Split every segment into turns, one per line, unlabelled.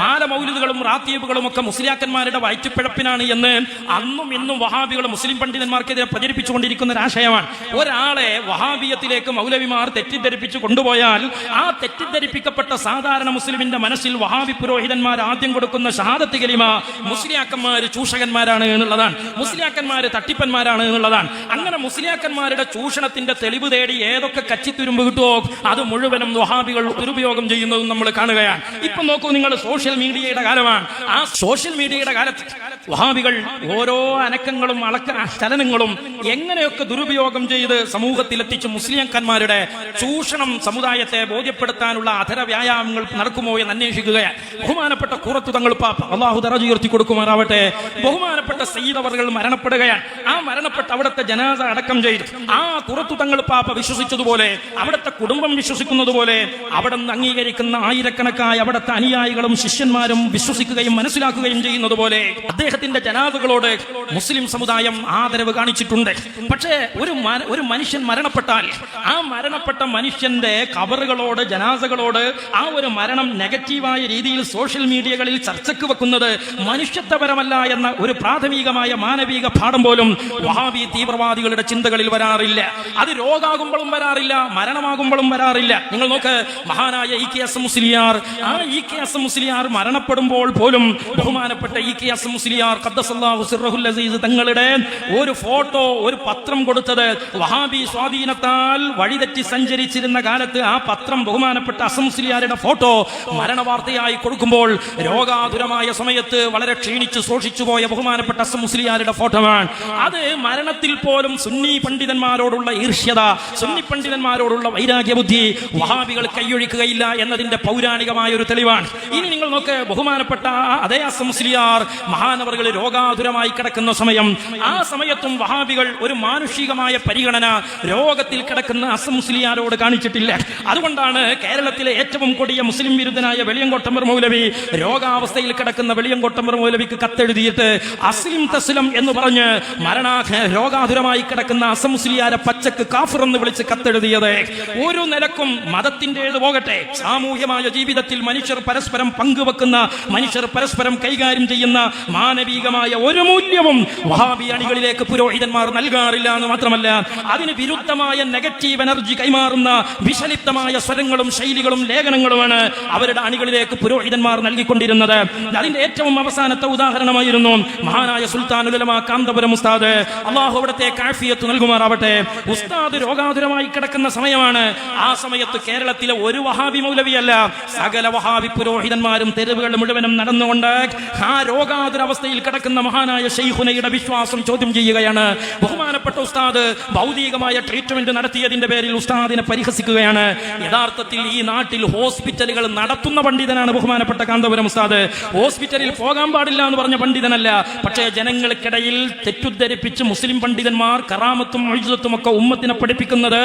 മാല മൗലിദുകളും റാത്തീബുകളും ഒക്കെ മുസ്ലിയാക്കന്മാരുടെ വയറ്റുപിഴപ്പിനാണ് എന്ന് അന്നും ഇന്നും വഹാബികൾ മുസ്ലിം പണ്ഡിതന്മാർക്കെതിരെ പ്രചരിപ്പിച്ചുകൊണ്ടിരിക്കുന്ന ഒരു ആശയമാണ്. ഒരാളെ വഹാബിയത്തിലേക്ക് മൗലവിമാർ തെറ്റിദ്ധരിപ്പിച്ചു കൊണ്ടുപോയാൽ ആ തെറ്റിദ്ധരിപ്പിക്കപ്പെട്ട സാധാരണ മുസ്ലിമിന്റെ മനസ്സിൽ വഹാബി പുരോഹിതന്മാർ ആദ്യം കൊടുക്കുന്ന ഷഹാദത്ത് കലിമ മുസ്ലിയാക്കന്മാർ ചൂഷകന്മാരാണ് എന്നുള്ളതാണ്. മുസ്ലിയാക്കന്മാർ തട്ടിപ്പന്മാരാണ് എന്നുള്ളതാണ്. അങ്ങനെ മുസ്ലിയാക്കന്മാരുടെ ചൂഷണത്തിന്റെ തെളിവ് തേടി ഏതൊക്കെ കച്ചിത്തുരുമ്പ് കിട്ടുമോ അത് മുഴുവനും വഹാബികൾ ദുരുപയോഗം ചെയ്യുന്നതും നമ്മൾ കാണുകയാണ്. ഇപ്പൊ നോക്കൂ നിങ്ങൾ സോഷ്യൽ മീഡിയയുടെ കാലമാണ്. ആ സോഷ്യൽ മീഡിയയുടെ കാലത്ത് വഹാബികൾ ഓരോ അനക്കങ്ങളും അളക്ക ചലനങ്ങളും എങ്ങനെയൊക്കെ ദുരുപയോഗം ചെയ്ത് സമൂഹത്തിലെത്തിച്ച് മുസ്ലിംക്കന്മാരുടെ ചൂഷണം സമുദായത്തെ ബോധ്യപ്പെടുത്താനുള്ള അധര വ്യായാമങ്ങൾ നടക്കുമോ എന്ന് അന്വേഷിക്കുകയാണ് ബഹുമാനപ്പെട്ട കുറത്തു തങ്ങൾ അള്ളാഹു തറജു ഉയർത്തി കൊടുക്കുമാറാവട്ടെ. ബഹുമാനപ്പെട്ട സയ്യിദ് മരണപ്പെടുകയാണ്. ആ മരണപ്പെട്ട അവിടുത്തെ ജനാസ അടക്കം ചെയ്തു. ആ കുറത്തു തങ്ങൾ പാപ്പ വിശ്വസിച്ചതുപോലെ അവിടുത്തെ കുടുംബം വിശ്വസിക്കുന്നത് പോലെ അവിടെ നിന്ന് അംഗീകരിക്കുന്ന ആയിരക്കണക്കായ അവിടുത്തെ അനുയായികളും ശിഷ്യന്മാരും വിശ്വസിക്കുകയും മനസ്സിലാക്കുകയും ചെയ്യുന്നത് പോലെ അദ്ദേഹത്തിന്റെ ജനാസകളോട് മുസ്ലിം സമുദായം ആദരവ് കാണിച്ചിട്ടുണ്ട്. പക്ഷേ ഒരു ഒരു മനുഷ്യൻ മരണപ്പെട്ടാൽ ആ മരണപ്പെട്ട മനുഷ്യന്റെ കവറുകളോട് ജനാസകളോട് ആ ഒരു മരണം നെഗറ്റീവായ രീതിയിൽ സോഷ്യൽ മീഡിയകളിൽ ചർച്ചയ്ക്ക് വെക്കുന്നത് മനുഷ്യത്വപരമല്ല എന്ന ഒരു പ്രാഥമികമായ മാനവിക പാഠം പോലും വഹാബി തീവ്രവാദികളുടെ ചിന്തകളിൽ വരാറില്ല. അത് രോഗാകുമ്പോഴും വരാറില്ല മരണമാകുമ്പോഴും വരാറില്ല. നിങ്ങൾ നോക്ക് മഹാനായ ഇ കെ എസ് മുസ്ലിയാർ ആ ഇ കെ എസ് മുസ്ലിയാർ മരണപ്പെടുമ്പോൾ പോലും ബഹുമാനപ്പെട്ട E K S Musliyar Azeez തങ്ങളുടെ ഒരു ഫോട്ടോ ഒരു പത്രം കൊടുത്തത് വഹാബി സ്വാധീനത്താൽ വഴിതെറ്റി സഞ്ചരിച്ചിരുന്ന കാലത്ത് ആ പത്രം ബഹുമാനപ്പെട്ട അസംസ്ലിയാരുടെ ഫോട്ടോ മരണവാർത്തയായി കൊടുക്കുമ്പോൾ രോഗാതുരമായ സമയത്ത് വളരെ ക്ഷീണിച്ച് ശോഷിച്ചു പോയ ബഹുമാനപ്പെട്ട അസംസ്ലിയാരുടെ ഫോട്ടോമാണ് അത് മരണത്തിൽ പോലും സുന്നി പണ്ഡിതന്മാരോടുള്ള ഈർഷ്യത സുന്നി പണ്ഡിതന്മാരോടുള്ള വൈരാഗ്യ ബുദ്ധി വഹാബികൾ കൈയൊഴിക്കുകയില്ല എന്നതിന്റെ പൗരാണികമായ ഒരു തെളിവാണ്. ഇനി നിങ്ങൾ നോക്ക് ബഹുമാനപ്പെട്ട അതേ അസംസ്ലിയാർ അസമുസ്ലിയാർ മഹാനവറുകൾ രോഗാതുരമായി കിടക്കുന്ന സമയം ആ സമയത്തും വഹാബികൾ ഒരു മാനുഷികമായ പരിഗണന രോഗത്തിൽ കിടക്കുന്ന അസമുസ്ലിയാരോട് കാണിച്ചിട്ടില്ല. അതുകൊണ്ടാണ് കേരളത്തിലെ ഏറ്റവും കൊടിയ മുസ്ലിം വിരുദ്ധനായ വെളിയങ്കോട്ടമ്പർ മൗലവി രോഗാവസ്ഥയിൽ കിടക്കുന്ന വെളിയങ്കോട്ടമ്പർ മൗലവിക്ക് കത്തെഴുതിയിട്ട് അസ്ലിം തസ്ലം എന്ന് പറഞ്ഞ് മരണാ രോഗാതുരമായി കിടക്കുന്ന അസമുസ്ലിയാരെ പച്ചക്ക് കാഫിർ എന്ന് വിളിച്ച് കത്തെഴുതിയത്. ഒരു നിലക്കും മതത്തിന്റെത് പോകട്ടെ. സാമൂഹ്യമായ ജീവിതത്തിൽ മനുഷ്യർ പരസ്പരം പങ്കുവെക്കുന്ന മനുഷ്യർ പരസ്പരം കൈകാര്യം ചെയ്യുന്ന മാനവികമായ ഒരു മൂല്യവും വഹാബി അണികളിലേക്ക് പുരോഹിതന്മാർ നൽകാറില്ല എന്ന് മാത്രമല്ല അതിന് വിരുദ്ധമായ നെഗറ്റീവ് എനർജി കൈമാറുന്ന വിഷലിപ്തമായ സ്വരങ്ങളും ശൈലികളും ലേഖനങ്ങളുമാണ് അവരുടെ അണികളിലേക്ക് പുരോഹിതന്മാർ നൽകിക്കൊണ്ടിരുന്നത്. അതിന്റെ ഏറ്റവും അവസാനത്തെ ഉദാഹരണമായിരുന്നു മഹാനായ സുൽത്താൻ കാന്തപുരം ഉസ്താദ്. അള്ളാഹു അവിടത്തെ കാഫിയത്ത് നൽകുമാറാവട്ടെ. ഉസ്താദ് രോഗാതുരമായി കിടക്കുന്ന സമയമാണ്. ആ സമയത്ത് കേരളത്തിലെ ഒരു വഹാബി മൗലവിയല്ല സകല വഹാബി പുരോഹിതന്മാരും തെരുവുകൾ മുഴുവനും നടന്നുകൊണ്ട് ആ രോഗാതുരവസ്ഥയിൽ കിടക്കുന്ന മഹാനായ ഷെയ്ഖുനയുടെ വിശ്വാസം ചോദ്യം ചെയ്യുകയാണ്. ബഹുമാനപ്പെട്ട ഉസ്താദ് ഭൗതികമായ ട്രീറ്റ്മെന്റ് നടത്തിയതിന്റെ പേരിൽ ഉസ്താദിനെ പരിഹസിക്കുകയാണ്. യഥാർത്ഥത്തിൽ ഈ നാട്ടിൽ ഹോസ്പിറ്റലുകൾ നടത്തുന്ന പണ്ഡിതനാണ് ബഹുമാനപ്പെട്ട കാന്തപുരം ഉസ്താദ്. ഹോസ്പിറ്റലിൽ പോകാൻ പാടില്ല എന്ന് പറഞ്ഞ പണ്ഡിതനല്ല. പക്ഷേ ജനങ്ങൾക്കിടയിൽ തെറ്റുദ്ധരിപ്പിച്ച് മുസ്ലിം പണ്ഡിതന്മാർ കറാമത്തും അഴുതത്തും ഒക്കെ ഉമ്മത്തിനെ പഠിപ്പിക്കുന്നത്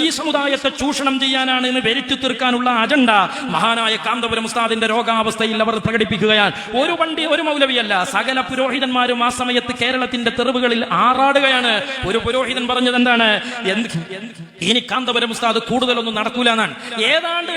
ഈ സമുദായത്തെ ചൂഷണം ചെയ്യാനാണ് എന്ന് വരുത്തി തീർക്കാനുള്ള അജണ്ട മഹാനായ കാന്തപുരം ഉസ്താദിന്റെ രോഗാവസ്ഥയിൽ അവർ പ്രകടിപ്പിക്കുകയാണ്. ഒരു വണ്ടി ഒരു മൗലവിയല്ല സകല പുരോഹിതന്മാരും ആ സമയത്ത് കേരളത്തിന്റെ തെരുവുകളിൽ ആറാടുകയാണ്. ഒരു പുരോഹിതൻ പറഞ്ഞത് എന്താണ്? എന്ത് ഇനി കാന്തപുരം ഉസ്താദ് കൂടുതലൊന്നും നടക്കൂല എന്നാണ്. ഏതാണ്ട്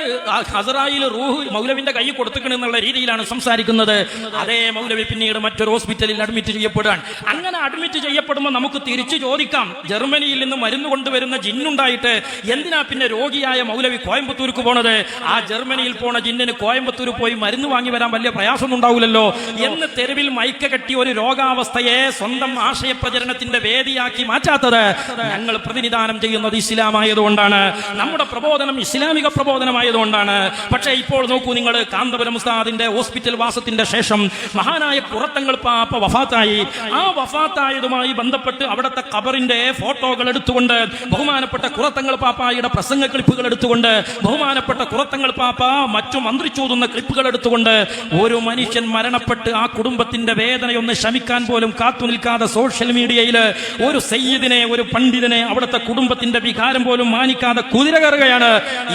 ഹസറായിൽ റൂഹ് മൗലവിന്റെ കൈ കൊടുത്തുക്കണെന്നുള്ള രീതിയിലാണ് സംസാരിക്കുന്നത്. അതേ മൗലവി പിന്നീട് മറ്റൊരു ഹോസ്പിറ്റലിൽ അഡ്മിറ്റ് ചെയ്യപ്പെടുകയാണ്. അങ്ങനെ അഡ്മിറ്റ് ചെയ്യപ്പെടുമ്പോൾ നമുക്ക് തിരിച്ചു ചോദിക്കാം. ജർമ്മനിയിൽ നിന്ന് മരുന്ന് കൊണ്ടുവരുന്ന ജിന്നുണ്ടായിട്ട് എന്തിനാ പിന്നെ രോഗിയായ മൗലവി കോയമ്പത്തൂർക്ക് പോണത്? ആ ജർമ്മനിയിൽ പോണ ജിന്നിന് കോയമ്പത്തൂർ പോയി മരുന്ന് വാങ്ങി വരാൻ വലിയ പ്രയാസമൊന്നും ഉണ്ടാവില്ലല്ലോ എന്ന് തെരുവിൽ മൈക്ക കെട്ടി ഒരു രോഗാവസ്ഥയെ സ്വന്തം ആശയ പ്രചരണത്തിന്റെ വേദിയാക്കി മാറ്റാത്തത് ഞങ്ങൾ പ്രതിനിധാനം ചെയ്യുന്നത് ഇസ്ലാമായതുകൊണ്ടാണ്. നമ്മുടെ പ്രബോധനം ഇസ്ലാമിക പ്രബോധനമായതുകൊണ്ടാണ്. പക്ഷേ ഇപ്പോൾ നോക്കൂ നിങ്ങൾ കാന്തപുരം ഉസ്താദിന്റെ ഹോസ്പിറ്റൽ വാസത്തിന്റെ ശേഷം മഹാനായ പുറത്തങ്ങൾ പാപ്പ വഫാത്തായി. ആ വഫാത്തായതുമായി ബന്ധപ്പെട്ട് അവിടുത്തെ കബറിന്റെ ഫോട്ടോകൾ എടുത്തുകൊണ്ട് ബഹുമാനപ്പെട്ട കുറത്തങ്ങൾ പാപ്പായുടെ പ്രസംഗ ക്ലിപ്പുകൾ എടുത്തുകൊണ്ട് ബഹുമാനപ്പെട്ട കുറത്തങ്ങൾ പാപ്പ മറ്റു മന്ത്രിച്ചൂതുന്ന ക്ലിപ്പുകൾ എടുത്തുകൊണ്ട് ഒരു മനുഷ്യൻ മരണപ്പെട്ട് ആ കുടുംബത്തിന്റെ വേദനയൊന്ന് ശമിക്കാൻ പോലും കാത്തു നിൽക്കാതെ സോഷ്യൽ മീഡിയയിൽ ഒരു സയ്യിദിനെ ഒരു പണ്ഡിതനെ അവിടുത്തെ കുടുംബത്തിന്റെ വികാരം പോലും മാനിക്കാതെ കുതിര കയറുകയാണ്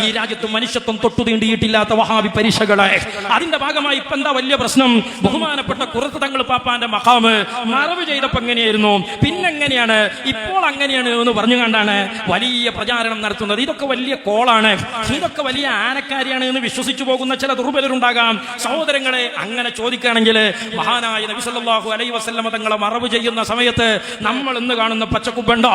ഈ രാജ്യത്ത് മനുഷ്യത്വം തൊട്ടു തീണ്ടിയിട്ടില്ലാത്ത വഹാബി പരീക്ഷകളെ. അതിന്റെ ഭാഗമായി ഇപ്പൊ എന്താ വലിയ പ്രശ്നം? ബഹുമാനപ്പെട്ട കുറത്ത് തങ്ങൾ പാപ്പാന്റെ മഹാമ് മറവ് ചെയ്തപ്പോ എങ്ങനെയായിരുന്നു? പിന്നെങ്ങനെയാണ്? ഇപ്പോൾ അങ്ങനെയാണ് എന്ന് പറഞ്ഞു കണ്ടാണ് വലിയ പ്രചാരണം നടത്തുന്നത്. ഇതൊക്കെ വലിയ കോളാണ്. ഇതൊക്കെ വലിയ ആനക്കാരിയാണ് എന്ന് വിശ്വസിച്ചു പോകുന്ന ചില ദുർബലരുണ്ടാകാം. സഹോദരങ്ങളെ അങ്ങനെ ചോദിക്കുകയാണെങ്കിൽ മഹാനായ നബി സല്ലല്ലാഹു അലൈഹി വസല്ലമ തങ്ങളെ മറവ് ചെയ്യുന്ന സമയത്ത് നമ്മൾ ഇന്ന് കാണുന്ന പച്ചക്കുബ്ബുണ്ടോ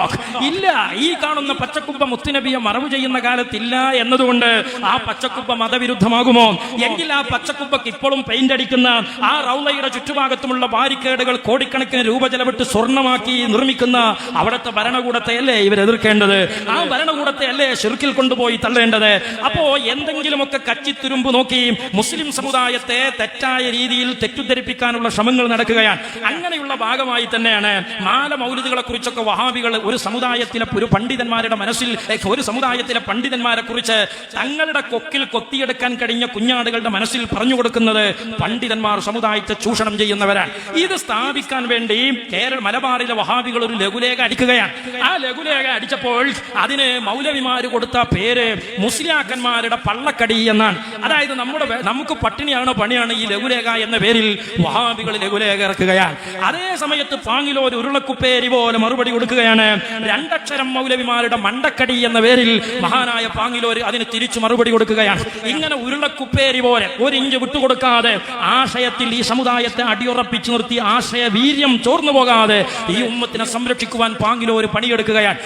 ഇല്ല. ഈ കാണുന്ന പച്ചക്കുബ്ബ മുത്തുനബിയെ മറവ് ചെയ്യുന്ന കാലത്തില്ല എന്നതുകൊണ്ട് ആ പച്ചക്കുബ്ബ മതവിരുദ്ധമാകുമോ? എങ്കിൽ ആ പച്ചക്കുബ്ബക്ക് ഇപ്പോഴും പെയിന്റ് അടിക്കുന്ന ആ റൗലയുടെ ചുറ്റുഭാഗത്തുമുള്ള ബാരിക്കേഡുകൾ കോടിക്കണക്കിന് രൂപ ചെലവിട്ട് സ്വർണമാക്കി നിർമ്മിക്കുന്ന അവിടുത്തെ ഭരണകൂടത്തെ അല്ലേ ഇവർ എതിർക്കേണ്ടത്? ആ ഭരണകൂടത്തെ അല്ലേ ഷിർക്കിൽ കൊണ്ടുപോയി തള്ളേണ്ടത്? അപ്പോ എന്തെങ്കിലുമൊക്കെ കച്ചിത്തുരുമ്പ് നോക്കി മുസ്ലിം സമുദായത്തെ തെറ്റായ രീതിയിൽ തെറ്റിദ്ധരിപ്പിക്കാനുള്ള ശ്രമങ്ങൾ നടക്കുകയാണ്. അങ്ങനെയുള്ള ഭാഗമായി തന്നെയാണ് മാല മൗലിദുകളെ കുറിച്ചൊക്കെ വഹാബികൾ ഒരു സമുദായത്തിലെ ഒരു പണ്ഡിതന്മാരുടെ മനസ്സിൽ ഒരു സമുദായത്തിലെ പണ്ഡിതന്മാരെ കുറിച്ച് തങ്ങളുടെ കൊക്കിൽ കൊത്തിയെടുക്കാൻ കഴിഞ്ഞ കുഞ്ഞാടുകളുടെ മനസ്സിൽ പറഞ്ഞു കൊടുക്കുന്നത് പണ്ഡിതന്മാർ സമുദായത്തെ ചൂഷണം ചെയ്യുന്നവരാണ്. ഇത് സ്ഥാപിക്കാൻ വേണ്ടി കേരള മലബാറിലെ വഹാബികൾ ഒരു ലഘുലേഖ അടിക്കുകയാണ്. ആ ലഘുലേഖ അടിച്ചപ്പോൾ അതിന് മൗലവിമാര് കൊടുത്ത പേര് മുസ്ലിയാക്കന്മാരുടെ പള്ളക്കടി എന്നാണ്. അതായത് നമ്മുടെ നമുക്ക് പട്ടിണിയാണോ പണിയാണ് ഈ ലഘുലേഖ എന്ന പേരിൽ വഹാബികൾ ലഘുലേഖ ഇറക്കുകയാണ്. അതേ സമയത്ത് പാങ്ങിലോ ഒരു ഉരുളക്കുപ്പേരി പോലെ മറുപടി കൊടുക്കുകയാണ്. രണ്ടക്ഷരം മൗലവിമാരുടെ മണ്ടക്കടി എന്ന പേരിൽ മഹാനായ പാങ്ങിലോര് അതിന് തിരിച്ചു മറുപടി കൊടുക്കുകയാണ്. ഇങ്ങനെ ഉരുളക്കുപ്പേരി പോലെ ഒരു ഇഞ്ച് വിട്ടുകൊടുക്കാതെ ആശയത്തിൽ ഈ സമുദായത്തെ അടിയുറപ്പിച്ചു നിർത്തി ആശയ വീര്യം ചോർന്നു പോകാതെ ഈ ഉമ്മത്തിനെ സംരക്ഷിക്കുവാൻ പാങ്ങിലോര് പണിയെടുക്കുകയാണ്.